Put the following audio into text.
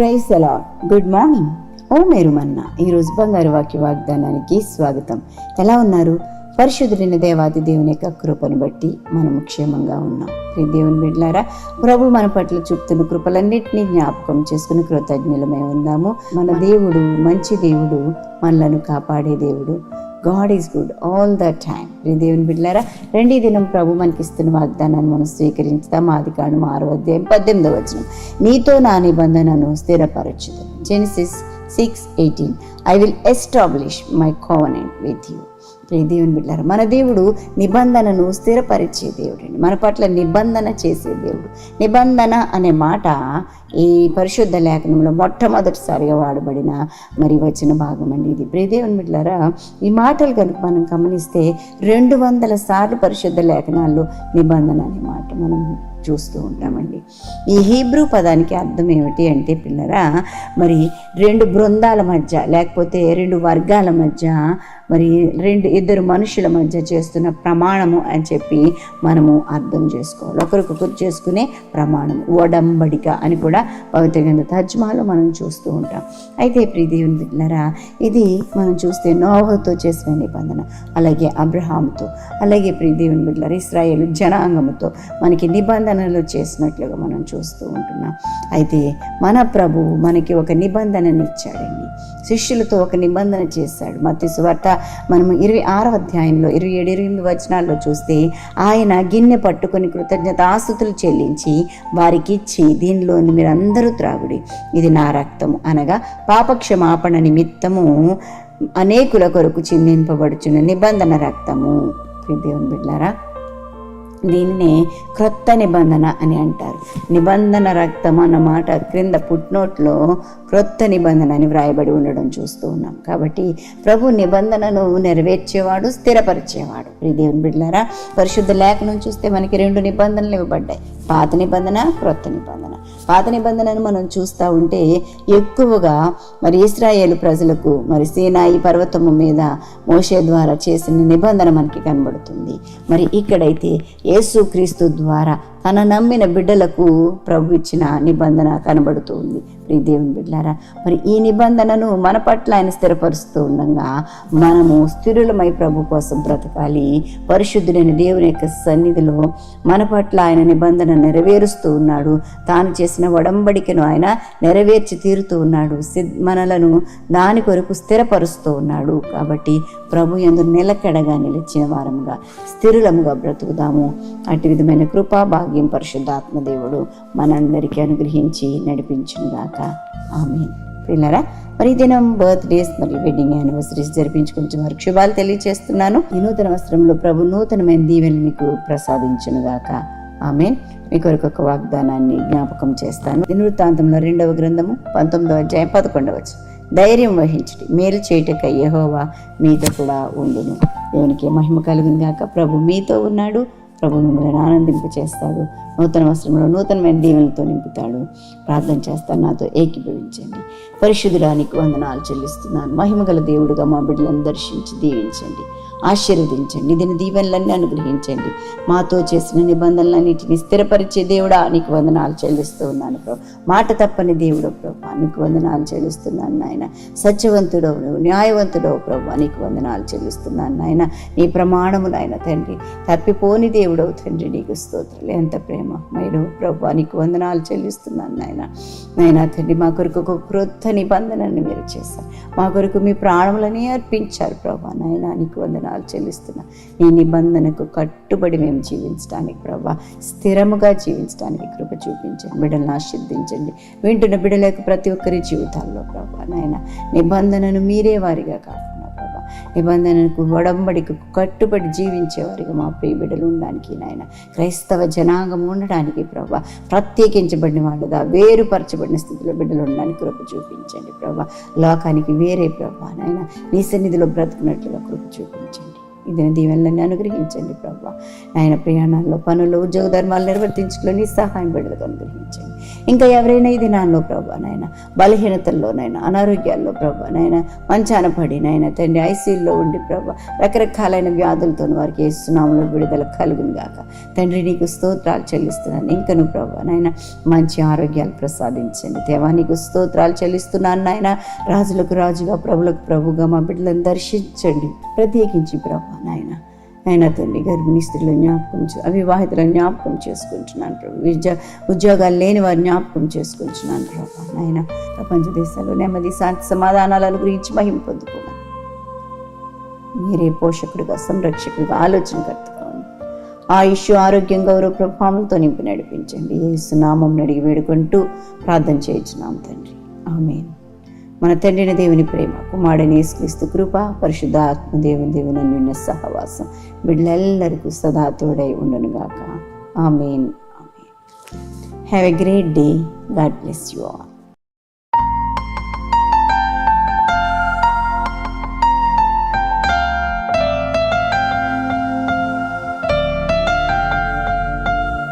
Praise అలా good morning. ఓ మేరుమన్న ఈరోజు బంగారు వాక్య వాగ్దానానికి స్వాగతం. ఎలా ఉన్నారు? పరిశుద్ధులైన దేవాది దేవుని యొక్క కృపను బట్టి మనము క్షేమంగా ఉన్నాం. ప్రియ దేవుని బిడ్లారా ప్రభు మన పట్ల చూపుతున్న కృపలన్నింటినీ జ్ఞాపకం చేసుకుని కృతజ్ఞులమై ఉందాము. మన దేవుడు మంచి దేవుడు మనలను కాపాడే దేవుడు. God is good all the time దేవుని బిడ్డారా రెండీ దినం ప్రభు మనకి ఇస్తున్న వాగ్దానాన్ని మనం స్వీకరించుదాం. ఆది కాండం ఆరో అధ్యాయం పద్దెనిమిదో వచనం. నీతో నా నిబంధనను స్థిరపరచుదు Genesis six eighteen I will establish my covenant with you ప్రియ దేవుని బిడ్డారు మన దేవుడు నిబంధనను స్థిరపరిచే దేవుడు అండి. మన పట్ల నిబంధన చేసే దేవుడు. నిబంధన అనే మాట ఈ పరిశుద్ధ లేఖనంలో మొట్టమొదటిసారిగా వాడబడిన మరి వచ్చిన భాగం అండి ఇది. ప్రియదేవుని బిడ్డారా ఈ మాటలు కనుక మనం గమనిస్తే రెండు వందల సార్లు పరిశుద్ధ లేఖనాల్లో నిబంధన అనే మాట మనం చూస్తూ ఉంటామండి. ఈ హీబ్రూ పదానికి అర్థం ఏమిటి అంటే పిల్లరా మరి రెండు బృందాల మధ్య లేకపోతే రెండు వర్గాల మధ్య మరి రెండు ఇద్దరు మనుషుల మధ్య చేస్తున్న ప్రమాణము అని చెప్పి మనము అర్థం చేసుకోవాలి. ఒకరికొకరు చేసుకునే ప్రమాణం ఒడంబడిక అని కూడా పవిత్ర గ్రంథ తర్జుమాలో మనం చూస్తూ ఉంటాం. అయితే ప్రీదేవుని బిడ్డలారా ఇది మనం చూస్తే నోహతో చేసిన నిబంధన అలాగే అబ్రహాంతో అలాగే ప్రీదేవుని బిడ్డలారా ఇస్రాయేల్ జనాంగముతో మనకి నిబంధనలు చేసినట్లుగా మనం చూస్తూ ఉంటున్నాం. అయితే మన ప్రభువు మనకి ఒక నిబంధనని ఇచ్చాడండి శిష్యులతో ఒక నిబంధన చేశాడు. మత్స్సు వార్త మనము ఇరవై ఆరవ అధ్యాయంలో ఇరవై ఏడు ఇరవై ఎనిమిది వచనాల్లో చూస్తే ఆయన గిన్నె పట్టుకొని కృతజ్ఞతాస్తుతులు చెల్లించి వారికి ఇచ్చి దీనిలోని మీరందరూ త్రాగుడి. ఇది నా రక్తము అనగా పాపక్షమాపణ నిమిత్తము అనేకుల కొరకు చిందింపబడుచున్న నిబంధన రక్తము. దేవుని బిడ్డారా దీనినే క్రొత్త నిబంధన అని అంటారు. నిబంధన రక్తం అన్న మాట క్రింద పుట్నోట్లో క్రొత్త నిబంధన అని వ్రాయబడి ఉండడం చూస్తూ ఉన్నాం. కాబట్టి ప్రభు నిబంధనను నెరవేర్చేవాడు స్థిరపరిచేవాడు. దేవుని బిడ్డారా పరిశుద్ధ లేఖనం చూస్తే మనకి రెండు నిబంధనలు ఇవ్వబడ్డాయి. పాత నిబంధన క్రొత్త నిబంధన. పాత నిబంధనను మనం చూస్తూ ఉంటే ఎక్కువగా మరి ఇస్రాయేల్ ప్రజలకు మరి సీనాయి పర్వతము మీద మోషే ద్వారా చేసిన నిబంధన మనకి కనబడుతుంది. మరి ఇక్కడైతే యేసుక్రీస్తు ద్వారా తన నమ్మిన బిడ్డలకు ప్రభు ఇచ్చిన నిబంధన కనబడుతూ ఉంది ప్రియ దేవుని బిడ్డారా మరి ఈ నిబంధనను మన పట్ల ఆయన స్థిరపరుస్తూ ఉండగా మనము స్థిరులమై ప్రభు కోసం బ్రతకాలి. పరిశుద్ధుడైన దేవుని యొక్క సన్నిధిలో మన పట్ల ఆయన నిబంధన నెరవేరుస్తూ ఉన్నాడు. తాను చేసిన వడంబడికను ఆయన నెరవేర్చి తీరుతూ ఉన్నాడు. సిద్ మనలను దాని కొరకు స్థిరపరుస్తూ ఉన్నాడు. కాబట్టి ప్రభు ఎందు నిలకడగా నిలిచిన వారముగా స్థిరులముగా బ్రతుకుదాము. అటు విధమైన కృపా భాగ్యం పరిశుద్ధాత్మదేవుడు మనందరికీ అనుగ్రహించి నడిపించునుగాక. ఆమె పిల్లరా మరి దినం బర్త్డేస్ మరియు వెడ్డింగ్ యానివర్సరీస్ జరిపించుకుంటున్న వారికి శుభాలు తెలియజేస్తున్నాను ఈ నూతన వస్త్రంలో ప్రభు నూతనమైన దీవెని మీకు ప్రసాదించునుగాక. ఆమె మీ కొరకు ఒక వాగ్దానాన్ని జ్ఞాపకం చేస్తాను. దినవృత్తాంతంలో రెండవ గ్రంథము పంతొమ్మిదవ అధ్యాయం పదకొండవ ధైర్యం వహించటి మేలు చేయటక యహోవా మీతో కూడా ఉండును. దేవునికి మహిమ కలుగును గాక ప్రభు మీతో ఉన్నాడు. ప్రభు మిమ్మల్ని ఆనందింప చేస్తాడు. నూతన వస్త్రంలో నూతనమైన దీవెనలతో నింపుతాడు. ప్రార్థన చేస్తాను నాతో ఏకీభవించండి. పరిశుద్ధురానికి వందనాలు చెల్లిస్తున్నాను. మహిమగల దేవుడుగా మా బిడ్డలను దర్శించి దీవించండి. ఆశీర్వదించండి. దీని దీవెనలన్నీ అనుగ్రహించండి. మాతో చేసిన నిబంధనలన్నిటిని స్థిరపరిచే దేవుడా నీకు వందనాలు చెల్లిస్తూ ఉన్నాను ప్రభు. మాట తప్పని దేవుడు ప్రభు నీకు వందనాలు చెల్లిస్తున్నాను నాయన. సత్యవంతుడవు నువ్వు న్యాయవంతుడవు ప్రభు నీకు వందనాలు చెల్లిస్తున్నాను నాయన. నీ ప్రమాణము నాయన తండ్రి తప్పిపోని దేవుడవు తండ్రి నీకు స్తోత్రులు. ఎంత ప్రేమ మైడు ప్రభు నీకు వందనాలు చెల్లిస్తున్నాను నాయన. నాయన తండ్రి మా కొరకు ఒక క్రొత్త నిబంధనని మీరు చేశారు. మా కొరకు మీ ప్రాణములని అర్పించారు ప్రభు నాయన. నీకు వందనాలు వందనాలు చెల్లిస్తున్నా. నీ నిబంధనకు కట్టుబడి మేము జీవించడానికి ప్రభా స్థిరముగా జీవించడానికి కృప చూపించండి బిడ్డలను ఆశీర్దించండి వింటున్న బిడ్డలకు ప్రతి ఒక్కరి జీవితాల్లో ప్రభా నాయన నిబంధనను మీరే వారిగా కాకుండా నిబంధనకు ఒడంబడికి కట్టుబడి జీవించేవారిగా మా ప్రియ బిడ్డలు ఉండడానికి నాయన. క్రైస్తవ జనాంగం ఉండడానికి ప్రభా ప్రత్యేకించబడిన వాళ్ళుగా వేరుపరచబడిన స్థితిలో బిడ్డలు ఉండడానికి కృప చూపించండి ప్రభా. లోకానికి వేరే ప్రభా నాయన నీ సన్నిధిలో బ్రతుకున్నట్లుగా కృప చూపించండి. ఇది దీవెనలన్నీ అనుగ్రహించండి ప్రభా. ఆయన ప్రయాణాల్లో పనులు ఉద్యోగ ధర్మాలు నిర్వర్తించడంలో నీ సహాయం బిడ్డలకు అనుగ్రహించండి. ఇంకా ఎవరైనా ఈ దినాల్లో ప్రభా నాయన బలహీనతల్లోనైనా అనారోగ్యాల్లో ప్రభా నాయన మంచాన పడి నాయన తండ్రి ఐసీయూలో ఉండి ప్రభా రకరకాలైన వ్యాధులతో వారికి వేస్తున్నాములో విడుదల కలుగును గాక. తండ్రి నీకు స్తోత్రాలు చెల్లిస్తున్నాను. ఇంకను ప్రభు ప్రభా నాయన మంచి ఆరోగ్యాలు ప్రసాదించండి. దేవా నీకు స్తోత్రాలు చెల్లిస్తున్నాను నాయన రాజులకు రాజుగా ప్రభులకు ప్రభుగా మా బిడ్డలను దర్శించండి. ప్రత్యేకించి ప్రభు నాయన ఆయన తండ్రి గర్భిణీ స్త్రీలు జ్ఞాపకం అవివాహితులను జ్ఞాపకం చేసుకుంటున్నాను ప్రభు. విద్య ఉద్యోగాలు లేని వారు జ్ఞాపకం చేసుకుంటున్నాను ప్రభా. నాయన ప్రపంచ దేశాల్లో నెమ్మది శాంతి సమాధానాలను గురించి మహిమ పొందుకున్నాను మీరే పోషకుడిగా సంరక్షకుడిగా ఆలోచనకర్తగా ఉండి. ఆయుష్ ఆరోగ్యం గౌరవ ప్రభావంతో నింపి నడిపించండి. ఏ సునామం అడిగి వేడుకుంటూ ప్రార్థన చేయించున్నాం తండ్రి. ఆమెను. మన తండ్రిని దేవుని ప్రేమ కుమారుడిని యేసుక్రీస్తు కృప పరిశుద్ధ ఆత్మ దేవుని దేవుని నిన్న సహవాసం బిడ్డలెల్లరికూ సదా తోడై ఉండునుగాక ఆమెన్. Amen. Have a great day God bless you all